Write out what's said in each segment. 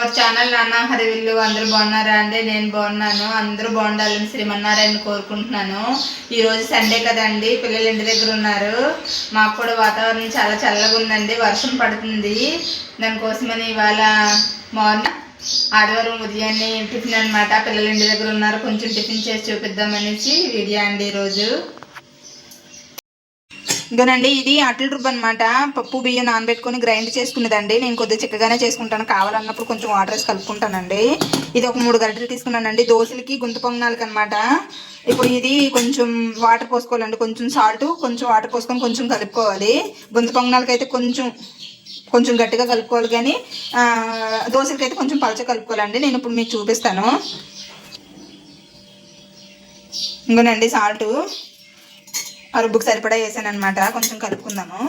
Our channel నాన్న హరివిల్లు అందరూ బాగున్నారా అండి? నేను బాగున్నాను. అందరూ బాగుండాలని శ్రీమన్నారాయణ కోరుకుంటున్నాను. ఈరోజు సండే కదండి పిల్లలు ఇంటి దగ్గర ఉన్నారు. మాకు కూడా వాతావరణం చాలా చల్లగా ఉందండి వర్షం పడుతుంది. దానికోసమని ఇవాళ మార్నింగ్ ఆదివారం ఉదయాన్నే టిఫిన్ అన్నమాట. పిల్లలు ఇంటి దగ్గర ఉన్నారు కొంచెం టిఫిన్ చేసి చూపిద్దామనేసి వీడియో అండి ఈరోజు ఇదోనండి ఇది అట్ల రుబ్బు అనమాట పప్పు బియ్యం నానబెట్టుకొని గ్రైండ్ చేసుకునేదండి. నేను కొద్దిగా చిక్కగానే చేసుకుంటాను. కావాలన్నప్పుడు కొంచెం వాటర్ వేసి కలుపుకుంటానండి. ఇది ఒక మూడు గంటలు తీసుకున్నానండి. దోశలకి గుంత పొంగనాలకి అనమాట ఇప్పుడు ఇది కొంచెం వాటర్ పోసుకోవాలండి. కొంచెం సాల్ట్ కొంచెం వాటర్ పోసుకొని కొంచెం కలుపుకోవాలి. గుంత పొంగనాలకి అయితే కొంచెం కొంచెం గట్టిగా కలుపుకోవాలి కానీ ఆ, దోశలకి అయితే కొంచెం పలచ కలుపుకోవాలండి. నేను ఇప్పుడు మీకు చూపిస్తాను. ఇంకోనండి సాల్ట్. ఆ సరిపడా వేసాను అనమాట కొంచెం కలుపుకుందాము.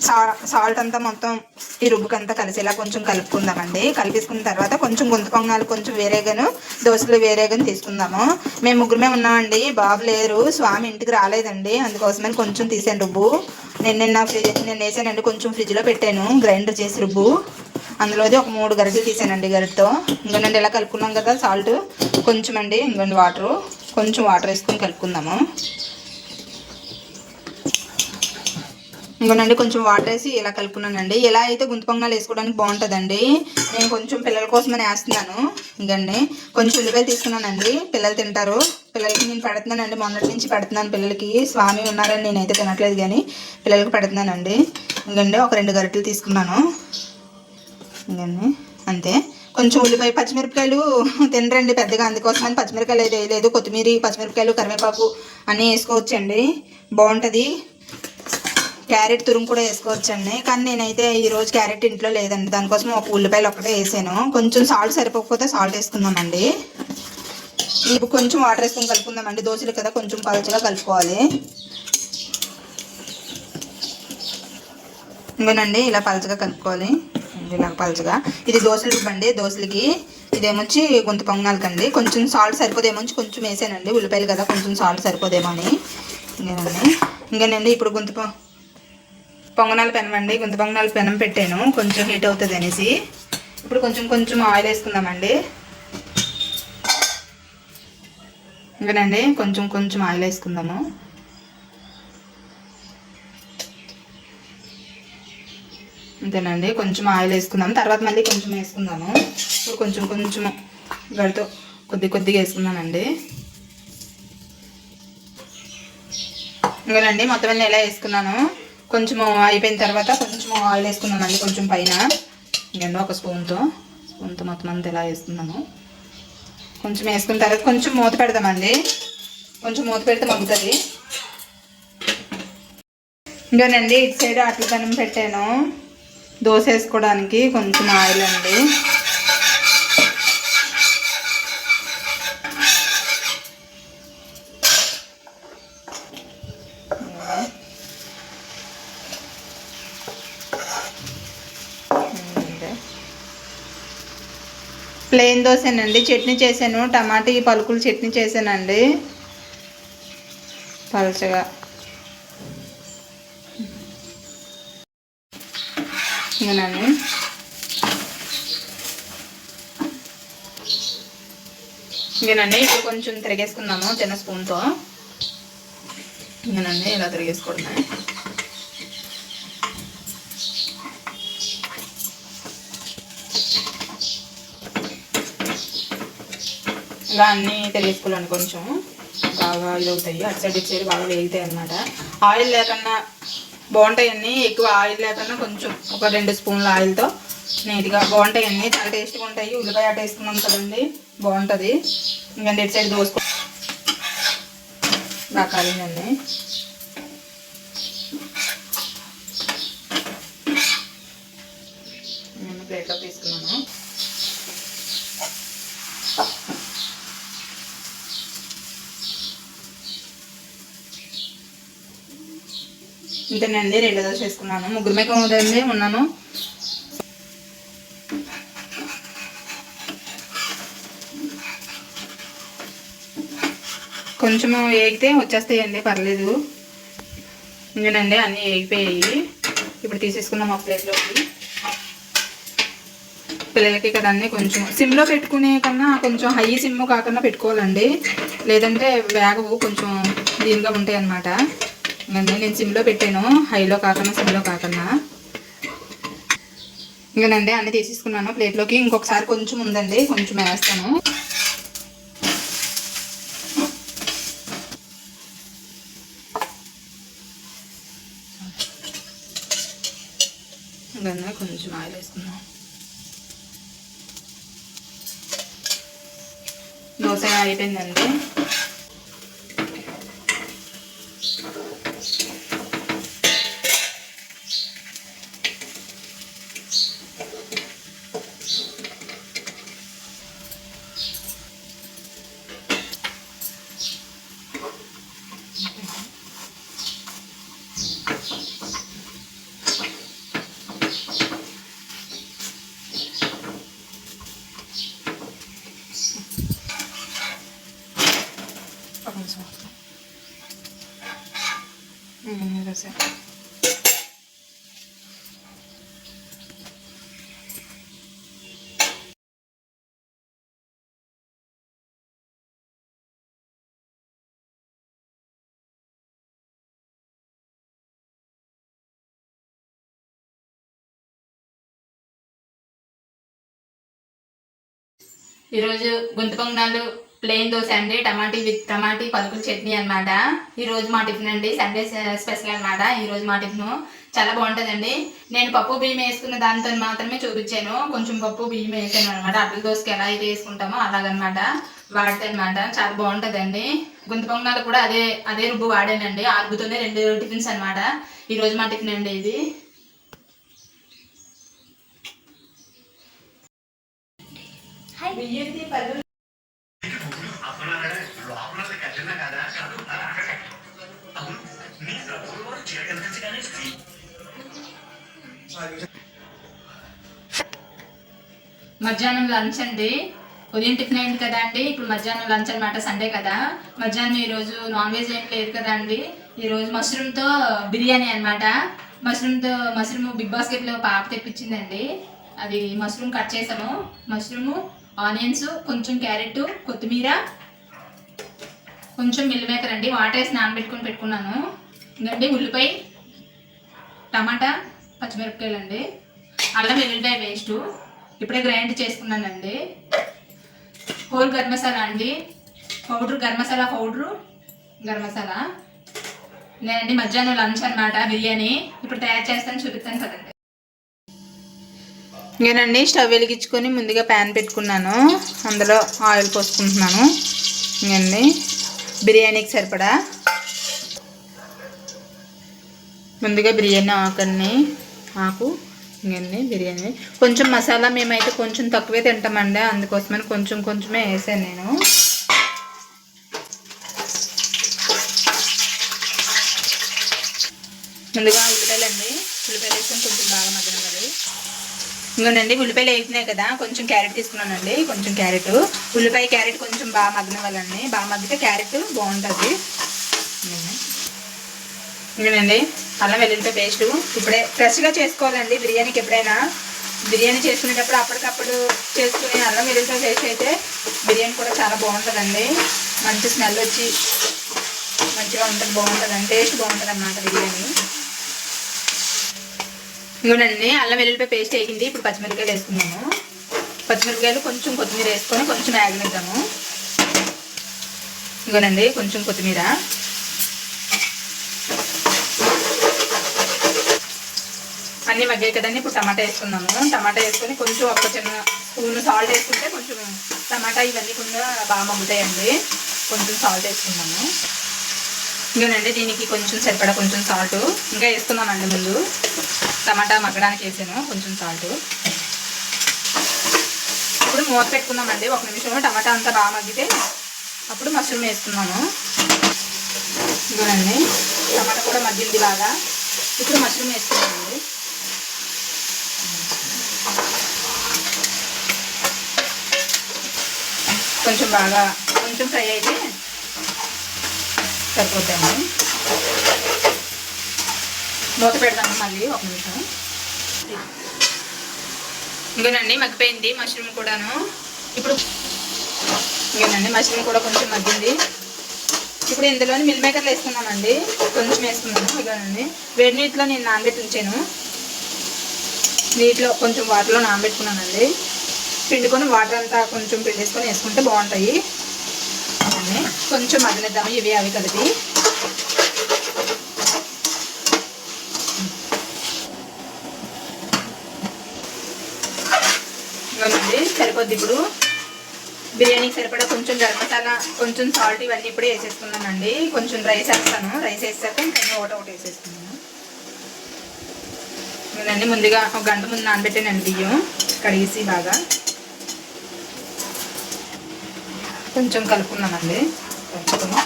సా సాల్ట్ అంతా మొత్తం ఈ రుబ్బుకంతా కలిసేలా కొంచెం కలుపుకుందామండి. కలిపేసుకున్న తర్వాత కొంచెం గుంత పొంగాలు కొంచెం వేరేగాను దోశలు వేరేగాను తీసుకుందాము. మేము ముగ్గురమే ఉన్నామండి. బాబు లేరు. స్వామి ఇంటికి రాలేదండి. అందుకోసమని కొంచెం తీసాను రుబ్బు. నేను నిన్న ఫ్రిడ్జ్ నేను వేసానండి. కొంచెం ఫ్రిడ్జ్లో పెట్టాను. గ్రైండర్ చేసి రుబ్బు. అందులోది ఒక మూడు గరిటలు తీసానండి గరిటతో. ఇంకోనండి ఇలా కలుపుకున్నాం కదా సాల్ట్ కొంచెం అండి ఇంకోండి వాటరు. కొంచెం వాటర్ వేసుకొని కలుపుకుందాము. ఇంకోనండి కొంచెం వాటర్ వేసి ఇలా కలుపుకున్నానండి. ఇలా అయితే గుంతు పొంగాలు వేసుకోవడానికి బాగుంటుందండి. నేను కొంచెం పిల్లల కోసమని వేస్తున్నాను. ఇంకండి కొంచెం ఉల్లిపాయలు తీసుకున్నానండి. పిల్లలు తింటారు. పిల్లలకి నేను పెడుతున్నానండి. మొన్నటి నుంచి పెడుతున్నాను పిల్లలకి. స్వామి ఉన్నారని నేనైతే తినట్లేదు కానీ పిల్లలకి పెడుతున్నానండి. ఇంకండి ఒక రెండు గరిటెలు తీసుకున్నాను. ఇంకండి అంతే. కొంచెం ఉల్లిపాయ పచ్చిమిరపకాయలు తినరండి పెద్దగా. అందుకోసమని పచ్చిమిరపకాయలు అయితే వేయలేదు కొత్తిమీర పచ్చిమిరపకాయలు కరివేపాకు అన్నీ వేసుకోవచ్చండి. బాగుంటుంది. క్యారెట్ తురుము కూడా వేసుకోవచ్చండి. కానీ నేనైతే ఈరోజు క్యారెట్ ఇంట్లో లేదండి. దానికోసం ఒక ఉల్లిపాయలు ఒకటే వేసాను. కొంచెం సాల్ట్ సరిపోకపోతే సాల్ట్ వేసుకుందామండి. ఇప్పుడు కొంచెం వాటర్ వేసుకొని కలుపుకుందామండి. దోశలు కదా కొంచెం పలచగా కలుపుకోవాలి. ఇంకోనండి ఇలా పలచగా కలుపుకోవాలి. ఇలా పలుచగా. ఇది దోశలు రుబ్బండి దోశలకి ఇదేమొచ్చి గుంత పొంగనాలకండి కొంచెం సాల్ట్ సరిపోదేమో కొంచెం వేసానండి. ఉల్లిపాయలు కదా కొంచెం సాల్ట్ సరిపోదేమో అని. ఇంకేనండి? ఇంకేనండి ఇప్పుడు గుంత పొ పొంగనాల పెనం అండి. గుంత పొంగనాల పెనం పెట్టాను. కొంచెం హీట్ అవుతుంది అనేసి. ఇప్పుడు కొంచెం కొంచెం ఆయిల్ వేసుకుందామండి. ఇంకేనండి కొంచెం కొంచెం ఆయిల్ వేసుకుందాము. అంతేనండి. కొంచెం ఆయిల్ వేసుకుందాం. తర్వాత మళ్ళీ కొంచెం వేసుకుందాము. ఇప్పుడు కొంచెం కొంచెం గడితో కొద్ది కొద్దిగా వేసుకున్నానండి. ఇంకానండి మొత్తం అన్నీ ఎలా వేసుకున్నాను? కొంచెం అయిపోయిన తర్వాత కొంచెం ఆయిల్ వేసుకున్నానండి కొంచెం పైన. ఇంకండి ఒక స్పూన్తో. స్పూన్తో మొత్తం అంతా ఎలా వేసుకున్నాము కొంచెం వేసుకున్న తర్వాత కొంచెం మూత పెడదామండి కొంచెం మూత పెడితే మగ్గుతుంది. ఇంకానండి ఇటు సైడ్ అట్ల పెనం పెట్టాను. దోశ వేసుకోవడానికి కొంచెం ఆయిల్ అండి. ప్లెయిన్ దోశనండి చట్నీ చేశాను. టమాటా పలుకులు చట్నీ చేశానండి. పలచగా. ఇంకనండి ఇంకేనండి ఇప్పుడు కొంచెం తిరిగేసుకుందాము చిన్న స్పూన్తో. ఇంకేనండి ఇలా తిరిగేసుకోవడమే. ఇలా అన్నీ తిరిగేసుకోవాలండి కొంచెం. బాగా ఇది అవుతాయి అటు సైడ్ ఇటు సైడ్ బాగా వేగుతాయి అనమాట ఆయిల్ లేకుండా బాగుంటాయన్నీ. ఎక్కువ ఆయిల్ లేకుండా కొంచెం ఒక రెండు స్పూన్ల ఆయిల్తో నీట్గా బాగుంటాయండి చాలా టేస్ట్గా ఉంటాయి. ఉల్లిపాయ అటు వేసుకున్నాం కదండి. బాగుంటుంది. ఇంకా ఇటు సైడ్ దోసుకో బాగా కాలిందండి నేను ప్లేట్లో తీసుకున్నాను ఇంతేనండి రెండు దోశ వేసుకున్నాను. ముగ్గురు మేక ఉన్నాను. కొంచెం వేగితే వచ్చేస్తాయండి పర్లేదు. ఇంకేనండి అన్నీ వేగిపోయాయి ఇప్పుడు తీసేసుకున్నాం ఆ ప్లేట్లోకి. పిల్లలకి కదండి కొంచెం. సిమ్లో పెట్టుకునే కన్నా కొంచెం హై సిమ్ కాకుండా పెట్టుకోవాలండి. లేదంటే వేగవు కొంచెం దీనిగా ఉంటాయి అన్నమాట ఇంకండి నేను సిమ్లో పెట్టాను. హైలో కాకుండా సిమ్లో కాకుండా ఇంకనండి అన్ని తీసేసుకున్నాను. ప్లేట్లోకి ఇంకొకసారి కొంచెం ఉందండి. కొంచెం వేస్తాను. ఇంకన్నా కొంచెం ఆయిల్ వేసుకున్నాం దోశ అయిపోయిందండి ఒక నిమిషం ఉమ్, దోశ ఈరోజు గుంతు పొంగనాలు ప్లెయిన్ దోశ అండి టమాటీ విత్ టమాటీ పలుకుల చట్నీ అనమాట ఈరోజు మా టిఫిన్ అండి సండే స్పెషల్ అన్నమాట. ఈరోజు మా టిఫిన్. చాలా బాగుంటుందండి. నేను పప్పు బియ్యం వేసుకున్న దాంతో మాత్రమే చూపించాను. కొంచెం పప్పు బియ్యం వేసాను అనమాట అడ్ల దోశకి ఎలా అయితే వేసుకుంటామో అలాగనమాట వాడితే చాలా బాగుంటుందండి. గుంతు పొంగనాలు కూడా అదే అదే రుబ్బు వాడానండి. ఆ రుబ్బుతోనే రెండు టిఫిన్స్ అన్నమాట. ఈరోజు మా టిఫిన్ అండి ఇది. మధ్యాహ్నం లంచ్ అండి. ఉదయం టిఫిన్ అయింది కదా అండి. ఇప్పుడు మధ్యాహ్నం లంచ్ అనమాట సండే కదా. మధ్యాహ్నం ఈరోజు నాన్ వెజ్ ఏం లేదు కదా అండి. ఈరోజు మష్రూమ్తో బిర్యానీ అన్నమాట. మష్రూమ్తో మష్రూమ్ బిగ్ బాస్కెట్లో పాప తెప్పించిందండి. అది మష్రూమ్ కట్ చేసాము. మష్రూమ్ ఆనియన్స్ కొంచెం క్యారెట్ కొత్తిమీర కొంచెం మిల్ మేకర్ అండి. వాటర్ వేసి నానబెట్టుకుని పెట్టుకున్నాను. ఇంకండి ఉల్లిపాయ టమాటా పచ్చిమిరపకాయలు అండి అల్లం వెల్లుల్లిపాయ వేస్ట్ ఇప్పుడే గ్రైండ్ చేసుకున్నానండి. హోల్ గరం మసాలా అండి. Powder garam masala powder garam masala. నేనండి మధ్యాహ్నం లంచ్ అనమాట బిర్యానీ. ఇప్పుడు తయారు చేస్తాను చూపిస్తాను కదండి. నేనండి స్టవ్ వెలిగించుకొని ముందుగా ప్యాన్ పెట్టుకున్నాను. అందులో ఆయిల్ పోసుకుంటున్నాను. ఇంకండి బిర్యానీకి సరిపడా. ముందుగా బిర్యానీ ఆకండి ఆకు ఇంకండి బిర్యానీ. కొంచెం మసాలా మేమైతే కొంచెం తక్కువే తింటామండి. అందుకోసమని కొంచెం కొంచెమే వేసాను నేను. ముందుగా ఉల్లిపాయలండి. ఉల్లిపాయలు వేసుకొని కొంచెం బాగా మగ్గనివ్వాలి. ఇంకోనండి ఉల్లిపాయలు వేసినాయి కదా కొంచెం క్యారెట్ తీసుకున్నానండి కొంచెం క్యారెట్. ఉల్లిపాయ క్యారెట్ కొంచెం బాగా మగ్గనివ్వాలండి బాగా మగ్గితే క్యారెట్ బాగుంటుంది. ఇంకేనండి అల్లం వెల్లుల్లిపాయ పేస్ట్. ఇప్పుడే ఫ్రెష్గా చేసుకోవాలండి బిర్యానీకి ఎప్పుడైనా. బిర్యానీ చేసుకునేటప్పుడు అప్పటికప్పుడు చేసుకునే అల్లం వెల్లుల్లిపాయ పేస్ట్ అయితే బిర్యానీ కూడా చాలా బాగుంటుందండి. మంచి స్మెల్ వచ్చి మంచిగా ఉంటుంది బాగుంటుందండి టేస్ట్ బాగుంటుంది అన్నమాట బిర్యానీ. ఇంకోనండి అల్లం వెల్లుల్లిపాయ పేస్ట్ వేసింది ఇప్పుడు పచ్చిమిరపకాయలు వేసుకున్నాము పచ్చిమిరపకాయలు కొంచెం కొత్తిమీర వేసుకొని కొంచెం యాగనిద్దాము ఇంకోనండి కొంచెం కొత్తిమీర. అన్నీ మగ్గాయి కదండి ఇప్పుడు టమాటా వేసుకున్నాము టమాటా వేసుకొని కొంచెం ఒక చిన్న స్పూన్ సాల్ట్ వేసుకుంటే కొంచెం టమాటా ఇవన్నీ కూడా బాగా మగ్గుతాయండి. కొంచెం సాల్ట్ వేసుకున్నాము ఇంకేనండి దీనికి కొంచెం సరిపడా కొంచెం సాల్ట్ ఇంకా వేసుకున్నామండి ముందు. టమాటా మగ్గడానికి వేసాను కొంచెం సాల్ట్ ఇప్పుడు మూత పెట్టుకున్నామండి ఒక నిమిషంలో టమాటా అంతా బాగా మగ్గితే అప్పుడు మష్రూమ్ వేసుకున్నాను ఇదిగోనండి. టమాటా కూడా మగ్గింది బాగా. ఇప్పుడు మష్రూమ్ వేసుకున్నామండి కొంచెం బాగా కొంచెం ఫ్రై అయితే సరిపోతాయండి. మూత పెడతాను మళ్ళీ ఒక నిమిషం. ఇంకేనండి మగ్గిపోయింది మష్రూమ్ కూడాను. ఇప్పుడు ఇంకేనండి మష్రూమ్ కూడా కొంచెం మగ్గింది. ఇప్పుడు ఇందులోని మిల్ మేకర్లు వేసుకున్నామండి కొంచెం వేసుకున్నాను ఇదిగోనండి. వేడి నీటిలో నేను నానబెట్టి ఉంచాను నీటిలో కొంచెం వాటర్లో నానబెట్టుకున్నానండి. పిండుకొని వాటర్ అంతా కొంచెం పిండేసుకొని వేసుకుంటే బాగుంటాయి. కొంచెం మగ్గనిద్దాము ఇవి అవి కలిపి. ఇవ్వండి సరిపోద్ది ఇప్పుడు. బిర్యానీకి సరిపడా కొంచెం గరం మసాలా కొంచెం సాల్ట్ ఇవన్నీ ఇప్పుడే వేసేసుకున్నానండి. కొంచెం రైస్ వేస్తాను. రైస్ వేసాక ఇంకా ఒకటి ఒకటి వేసేసుకున్నాను ఇవన్నీ ముందుగా ఒక గంట ముందు నానబెట్టానండి బియ్యం. కడిగేసి బాగా. కొంచెం కలుపుకున్నామండి కలుపుకుని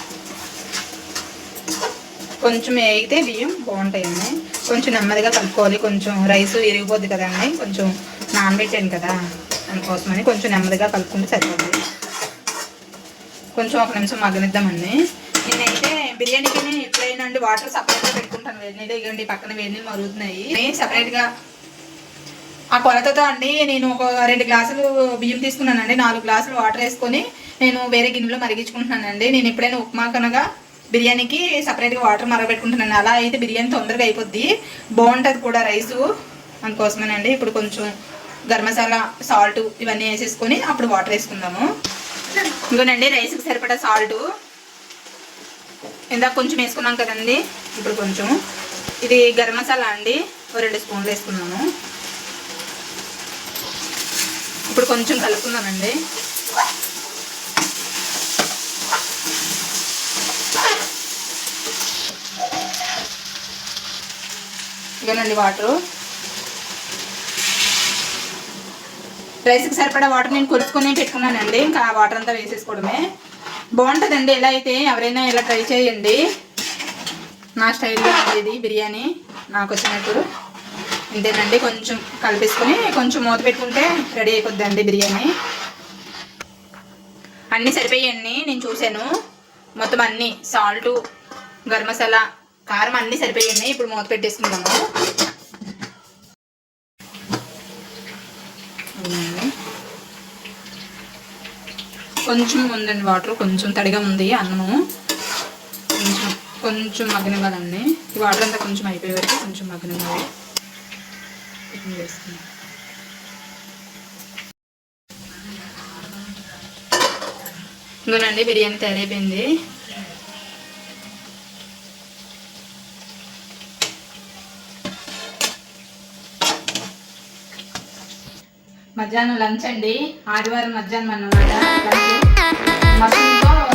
కొంచెం వేగితే బియ్యం బాగుంటాయండి. కొంచెం నెమ్మదిగా కలుపుకోవాలి. కొంచెం రైస్ విరిగిపోద్ది కదండి. కొంచెం నానబెట్టాను కదా అందుకోసమని కొంచెం నెమ్మదిగా కలుపుకుంటే సరిపోతుంది. కొంచెం ఒక నిమిషం మగ్గనిద్దామండి. నేనైతే బిర్యానీకి ఎప్పుడైనా అండి వాటర్ సపరేట్గా పెట్టుకుంటాను. వేడి నీళ్ళు ఇవ్వండి పక్కన వేడి నీళ్ళు మరుగుతున్నాయి. సపరేట్గా ఆ కొలతతో అండి నేను ఒక రెండు గ్లాసులు బియ్యం తీసుకున్నానండి. నాలుగు గ్లాసులు వాటర్ వేసుకొని నేను వేరే గిన్నెలో మరిగించుకుంటున్నానండి. నేను ఎప్పుడైనా ఉప్మా కనుక బిర్యానీకి సపరేట్గా వాటర్ మరగబెట్టుకుంటున్నాను అలా అయితే బిర్యానీ తొందరగా అయిపోద్ది. బాగుంటుంది కూడా రైసు. అందుకోసమేనండి. ఇప్పుడు కొంచెం గరం మసాలా సాల్ట్ ఇవన్నీ వేసేసుకొని అప్పుడు వాటర్ వేసుకుందాము. ఇంకోనండి రైస్కి సరిపడా సాల్ట్ ఇందాక కొంచెం వేసుకున్నాం కదండి. ఇప్పుడు కొంచెం ఇది గరం మసాలా అండి. ఓ రెండు స్పూన్లు వేసుకున్నాము. ఇప్పుడు కొంచెం కలుపుకుందామండి. ఇదేనండి వాటరు రైస్కి సరిపడా వాటర్ నేను కొలుచుకొని పెట్టుకున్నానండి. ఇంకా ఆ వాటర్ అంతా వేసేసుకోవడమే. బాగుంటుందండి. ఎలా అయితే ఎవరైనా ఇలా ట్రై చేయండి. నా స్టైల్లో ఉండేది బిర్యానీ. నాకు వచ్చినట్టు. ఇంతేనండి. కొంచెం కలిపేసుకొని కొంచెం మూత పెట్టుకుంటే రెడీ అయిపోద్దండి బిర్యానీ. అన్నీ సరిపోయాయండి నేను చూశాను. మొత్తం అన్నీ. సాల్ట్ గరం మసాలా కారం అన్నీ సరిపోయాయి ఇప్పుడు మూత పెట్టేసుకుందాము. అవునండి. కొంచెం ఉందండి వాటర్. కొంచెం తడిగా ఉంది అన్నము. కొంచెం కొంచెం మగ్గనివ్వాలండి. ఈ వాటర్ అంతా కొంచెం అయిపోయే వరకు కొంచెం మగ్గనివ్వాలి. ఇప్పుడు వేసుకుందాం. బిర్యానీ తయారైపోయింది. మధ్యాహ్నం లంచ్ అండి. ఆదివారం మధ్యాహ్నం అన్నమాట. లంచ్.